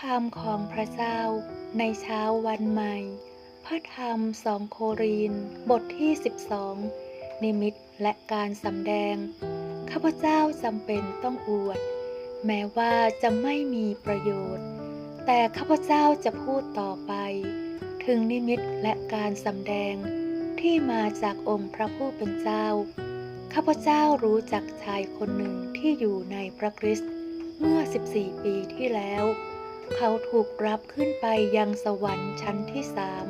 คำของพระเจ้าในเช้าวันใหม่ พระธรรมสองโครินบทที่ 12 นิมิตและการสำแดง ข้าพเจ้าจำเป็นต้องอวด แม้ว่าจะไม่มีประโยชน์ แต่ข้าพเจ้าจะพูดต่อไป ถึงนิมิตและการสำแดงที่มาจากองค์พระผู้เป็นเจ้า ข้าพเจ้ารู้จักชายคนหนึ่งที่อยู่ในพระคริสต์เมื่อ 14 ปีที่แล้ว เขาถูกรับขึ้นไปยังสวรรค์ชั้นที่สาม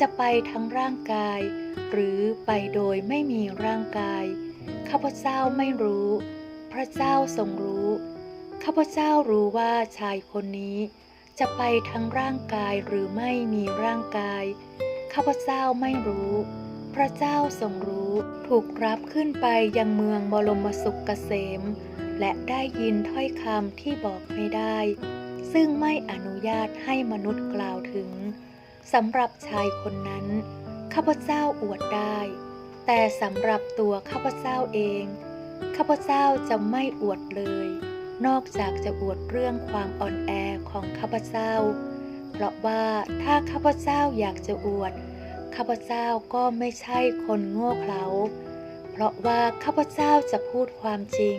จะไปทั้งร่างกาย หรือไปโดยไม่มีร่างกาย ข้าพเจ้าไม่รู้ พระเจ้าทรงรู้ ข้าพเจ้ารู้ว่าชายคนนี้ จะไปทั้งร่างกายหรือไม่มีร่างกาย ข้าพเจ้าไม่รู้ พระเจ้าทรงรู้ ถูกรับขึ้นไปยังเมืองบรมสุขเกษม และได้ยินถ้อยคำที่บอกไม่ได้ ซึ่งไม่อนุญาตให้มนุษย์กล่าวถึงสำหรับชายคนนั้นข้าพเจ้าอวดได้ แต่สำหรับตัวข้าพเจ้าเองข้าพเจ้าจะไม่อวดเลย นอกจากจะอวดเรื่องความอ่อนแอของข้าพเจ้า เพราะว่าถ้าข้าพเจ้าอยากจะอวดข้าพเจ้าก็ไม่ใช่คนโง่เขลาเพราะว่าข้าพเจ้าจะพูดความจริง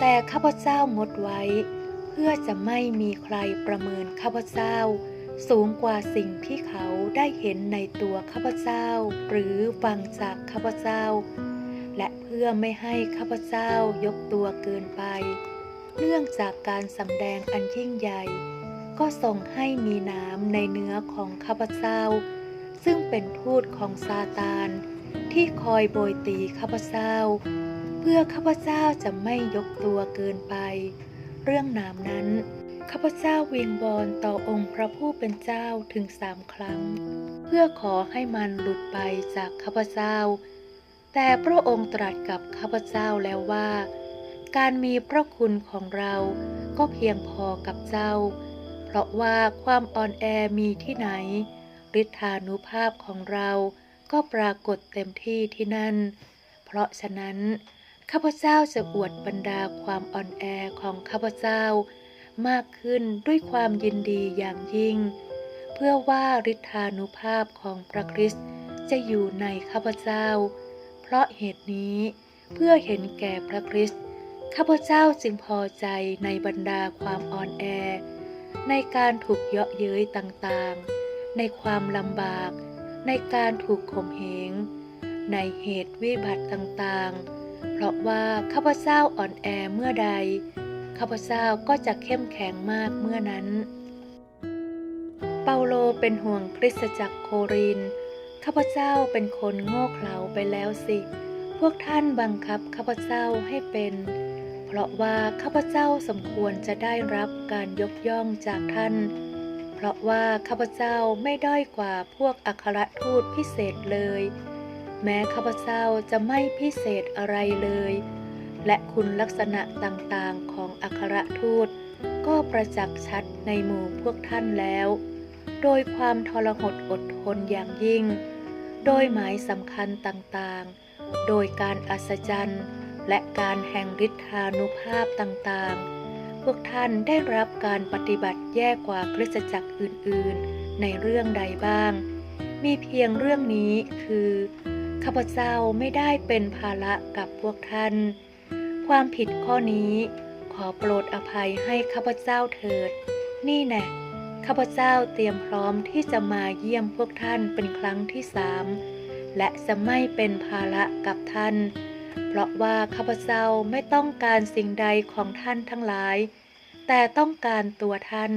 แต่ข้าพเจ้างดไว้ เพื่อจะไม่มีใครประเมินข้าพเจ้า สูงกว่าสิ่งที่เขาได้เห็นในตัวข้าพเจ้า หรือฟังจากข้าพเจ้า และเพื่อไม่ให้ข้าพเจ้ายกตัวเกินไป เนื่องจากการสำแดงอันยิ่งใหญ่ ก็ส่งให้มีน้ำในเนื้อของข้าพเจ้า ซึ่งเป็นทูตของซาตานที่คอยโบยตีข้าพเจ้า เพื่อข้าพเจ้าจะไม่ยกตัวเกินไป เรื่องน้ำนั้น ข้าพเจ้าวิงบอลต่อองค์พระผู้เป็นเจ้าถึงสามครั้ง เพื่อขอให้มันหลุดไปจากข้าพเจ้า แต่พระองค์ตรัสกับข้าพเจ้าแล้วว่า การมีพระคุณของเราก็เพียงพอกับเจ้า เพราะว่าความอ่อนแอมีที่ไหนฤทธานุภาพของเราก็ปรากฏเต็มที่ที่นั่น เพราะฉะนั้น ข้าพเจ้าจะอวดบรรดาความอ่อนแอของข้าพเจ้ามากขึ้นด้วยความยินดีอย่างยิ่ง เพื่อว่าฤทธานุภาพของพระคริสต์จะอยู่ในข้าพเจ้า เพราะเหตุนี้เพื่อเห็นแก่พระคริสต์ข้าพเจ้าจึงพอใจในบรรดาความอ่อนแอ ในการถูกเยาะเย้ยต่างๆ ในความลำบาก ในการถูกข่มเหงในเหตุวิบัติต่างๆ เพราะว่าข้าพเจ้าอ่อนแอเมื่อใด ข้าพเจ้าก็จะเข้มแข็งมากเมื่อนั้น เปาโลเป็นห่วงคริสตจักรโคริน ข้าพเจ้าเป็นคนโง่เขลาไปแล้วสิ พวกท่านบังคับข้าพเจ้าให้เป็น เพราะว่าข้าพเจ้าสมควรจะได้รับการยกย่องจากท่าน เพราะว่าข้าพเจ้าไม่ด้อยกว่าพวกอัครทูตพิเศษเลย แม้ข้าพเจ้าจะไม่พิเศษอะไรเลย และคุณลักษณะต่างๆของอัครทูต ก็ประจักษ์ชัดในหมู่พวกท่านแล้ว โดยความทรหดอดทนอย่างยิ่ง โดยหมายสำคัญต่างๆ โดยการอัศจรรย์และการแห่งฤทธานุภาพต่างๆ พวกท่านได้รับการปฏิบัติแย่กว่าคริสตจักรอื่นๆ ในเรื่องใดบ้าง มีเพียงเรื่องนี้คือ ข้าพเจ้าไม่ได้เป็นภาระกับพวกท่าน ความผิดข้อนี้ขอโปรดอภัยให้ข้าพเจ้าเถิด นี่แน่ข้าพเจ้าเตรียมพร้อมที่จะมาเยี่ยมพวกท่านเป็นครั้งที่สามและจะไม่เป็นภาระกับท่าน เพราะว่าข้าพเจ้าไม่ต้องการสิ่งใดของท่านทั้งหลาย แต่ต้องการตัวท่าน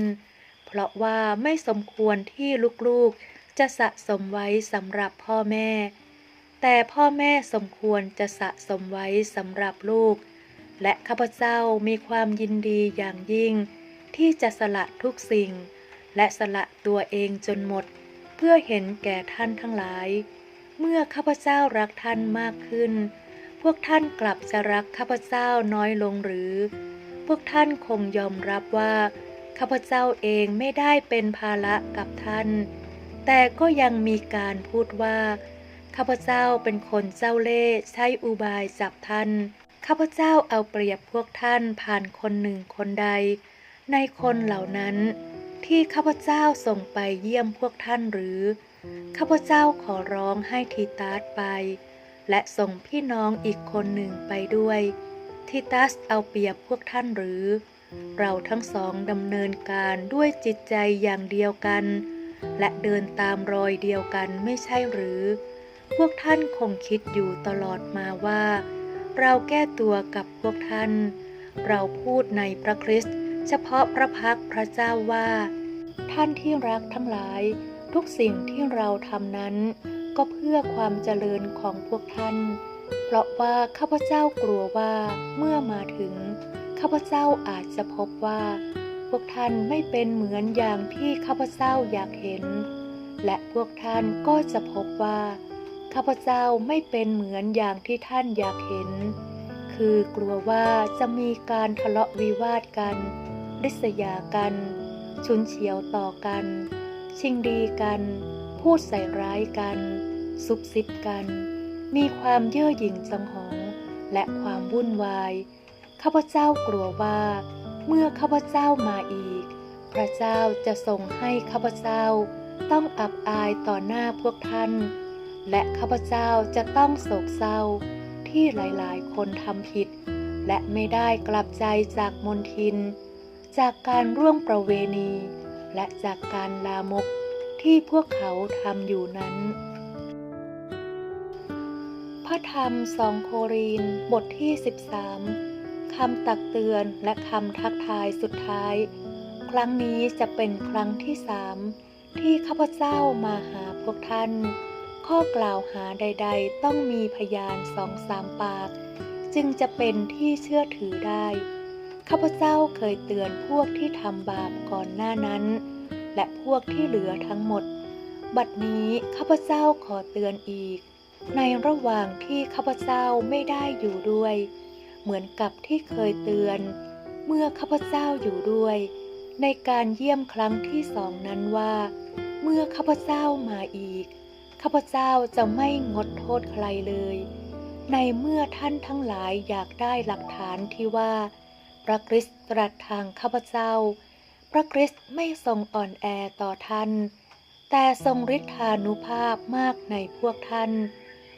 เพราะว่าไม่สมควรที่ลูกๆ จะสะสมไว้สำหรับพ่อแม่ แต่พ่อแม่สมควรจะสะสมไว้สำหรับลูก และข้าพเจ้ามีความยินดีอย่างยิ่ง ที่จะสละทุกสิ่ง และสละตัวเองจนหมด เพื่อเห็นแก่ท่านทั้งหลาย เมื่อข้าพเจ้ารักท่านมากขึ้น พวกท่านกลับจะรักข้าพเจ้าน้อยลงหรือ พวกท่านคงยอมรับว่าข้าพเจ้าเองไม่ได้เป็นภาระกับท่าน แต่ก็ยังมีการพูดว่า ข้าพเจ้าเป็นคนเจ้าเล่ห์ใช้อุบายจับท่าน ข้าพเจ้าเอาเปรียบพวกท่านผ่านคนหนึ่งคนใด ในคนเหล่านั้น ที่ข้าพเจ้าส่งไปเยี่ยมพวกท่านหรือ ข้าพเจ้าขอร้องให้ทีตัสไป และส่งพี่น้องอีกคนหนึ่งไปด้วยทีตัสเอาเปรียบพวกท่านหรือ เราทั้งสองดำเนินการด้วยจิตใจอย่างเดียวกัน และเดินตามรอยเดียวกันไม่ใช่หรือ พวกท่านคงคิดอยู่ตลอดมาว่า เราแก้ตัวกับพวกท่าน เราพูดในพระคริสต์เฉพาะพระพักพระเจ้าว่า ท่านที่รักทั้งหลาย ทุกสิ่งที่เราทำนั้น ก็เพื่อความเจริญของพวกท่าน เพราะว่าข้าพเจ้ากลัวว่าเมื่อมาถึง ข้าพเจ้าอาจจะพบว่า พวกท่านไม่เป็นเหมือนอย่างที่ข้าพเจ้าอยากเห็น และพวกท่านก็จะพบว่า ข้าพเจ้าไม่เป็นเหมือนอย่างที่ท่านอยากเห็น คือกลัวว่าจะมีการทะเลาะวิวาทกัน ริษยากัน ชุนเฉียวต่อกัน ชิงดีกัน พูดใส่ร้ายกัน ซุบซิบกัน มีความเย่อหยิ่งจองหอง และความวุ่นวาย ข้าพเจ้ากลัวว่า เมื่อข้าพเจ้ามาอีก พระเจ้าจะทรงให้ข้าพเจ้า ต้องอับอายต่อหน้าพวกท่าน และข้าพเจ้าจะต้องโศกเศร้าที่หลายๆ คนทำผิด และไม่ได้กลับใจจากมนทิน จากการร่วมประเวณี และจากการลามกที่พวกเขาทำอยู่นั้น พระธรรมสองโครีนบทที่ 13 คำตักเตือนและคำทักทายสุดท้าย ครั้งนี้จะเป็นครั้งที่สามที่ข้าพเจ้ามาหาพวกท่าน ข้อกล่าวหาใด ๆ ต้องมีพยานสองสามปาก จึงจะเป็นที่เชื่อถือได้ ข้าพเจ้าเคยเตือนพวกที่ทำบาปก่อนหน้านั้น และพวกที่เหลือทั้งหมด บัดนี้ข้าพเจ้าขอเตือนอีก ในระหว่างที่ข้าพเจ้าไม่ได้อยู่ด้วย เหมือนกับที่เคยเตือน เมื่อข้าพเจ้าอยู่ด้วย ในการเยี่ยมครั้งที่สองนั้นว่า เมื่อข้าพเจ้ามาอีก ข้าพเจ้าจะไม่งดโทษใครเลย ในเมื่อท่านทั้งหลายอยากได้หลักฐานที่ว่า พระคริสต์ตรัสทางข้าพเจ้า พระคริสต์ไม่ทรงอ่อนแอต่อท่าน แต่ทรงฤทธานุภาพมากในพวกท่าน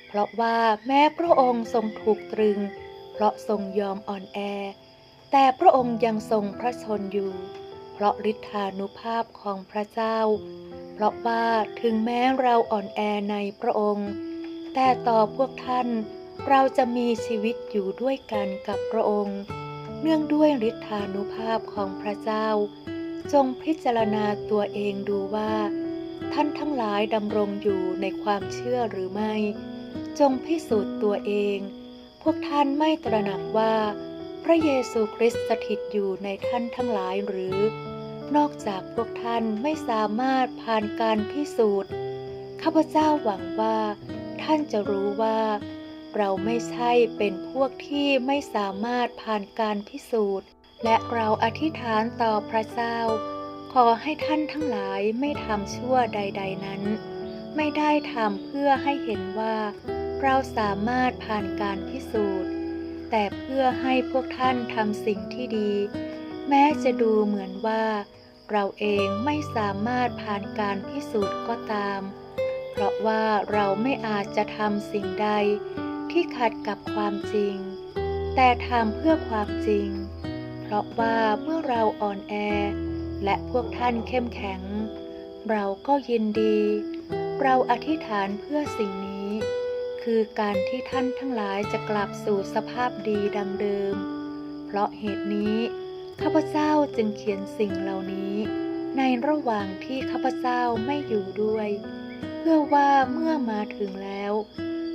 เพราะว่าแม้พระองค์ทรงถูกตรึง เพราะทรงยอมอ่อนแอ แต่พระองค์ยังทรงพระชนอยู่ เพราะฤทธานุภาพของพระเจ้า เพราะว่าถึงแม้เราอ่อนแอในพระองค์ แต่ต่อพวกท่านเราจะมีชีวิตอยู่ด้วยกันกับพระองค์ เนื่องด้วยฤทธานุภาพของพระเจ้า จงพิจารณาตัวเองดูว่า ท่านทั้งหลายดำรงอยู่ในความเชื่อหรือไม่ จงพิสูจน์ตัวเอง พวกท่านไม่ตระหนักว่า พระเยซูคริสต์สถิตอยู่ในท่านทั้งหลายหรือ นอกจากพวกท่านไม่สามารถผ่านการพิสูจน์ ข้าพเจ้าหวังว่า ท่านจะรู้ว่า เราไม่ใช่เป็นพวกที่ไม่สามารถผ่านการพิสูจน์ และเราอธิษฐานต่อพระเจ้า ขอให้ท่านทั้งหลายไม่ทำชั่วใด ๆ นั้น ไม่ได้ทำเพื่อให้เห็นว่า เราสามารถผ่านการพิสูจน์ แต่เพื่อให้พวกท่านทำสิ่งที่ดีแม้จะดูเหมือนว่า เราเองไม่สามารถผ่านการพิสูจน์ก็ตาม เพราะว่าเราไม่อาจจะทำสิ่งใดที่ขัดกับความจริง แต่ทำเพื่อความจริง เพราะว่าเมื่อเราอ่อนแอ และพวกท่านเข้มแข็ง เราก็ยินดี เราอธิษฐานเพื่อสิ่งนี้ คือการที่ท่านทั้งหลายจะกลับสู่สภาพดีดังเดิม เพราะเหตุนี้ ข้าพเจ้าจึงเขียนสิ่งเหล่านี้ ในระหว่างที่ข้าพเจ้าไม่อยู่ด้วย เพื่อว่าเมื่อมาถึงแล้ว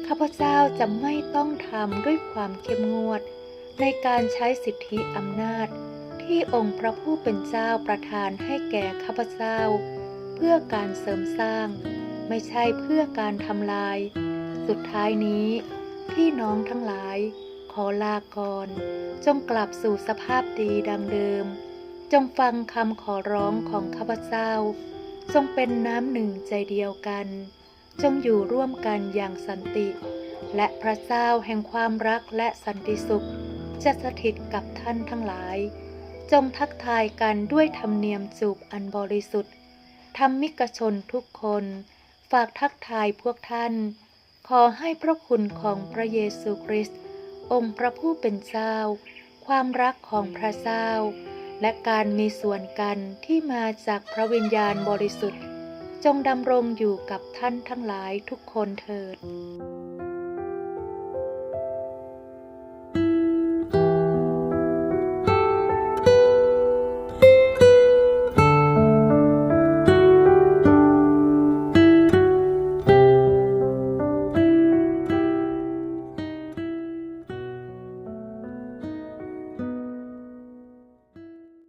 ข้าพเจ้าจะไม่ต้องทำด้วยความเข้มงวด ในการใช้สิทธิอำนาจ ที่องค์พระผู้เป็นเจ้าประทานให้แก่ข้าพเจ้า เพื่อการเสริมสร้าง ไม่ใช่เพื่อการทำลาย สุดท้ายนี้พี่น้องทั้งหลาย ขอลาก่อน จงกลับสู่สภาพดีดังเดิม จงฟังคำขอร้องของข้าพเจ้า จงเป็นน้ำหนึ่งใจเดียวกัน จงอยู่ร่วมกันอย่างสันติ และพระเจ้าแห่งความรักและสันติสุข จะสถิตกับท่านทั้งหลาย จงทักทายกันด้วยธรรมเนียมจูบอันบริสุทธิ์ธรรมิกชนทุกคน ฝากทักทายพวกท่าน ขอให้พระคุณของพระเยซูคริสต์ องค์พระผู้เป็นเจ้า ความรักของพระเจ้า และการมีส่วนกันที่มาจากพระวิญญาณบริสุทธิ์ จงดำรงอยู่กับท่านทั้งหลายทุกคนเถิด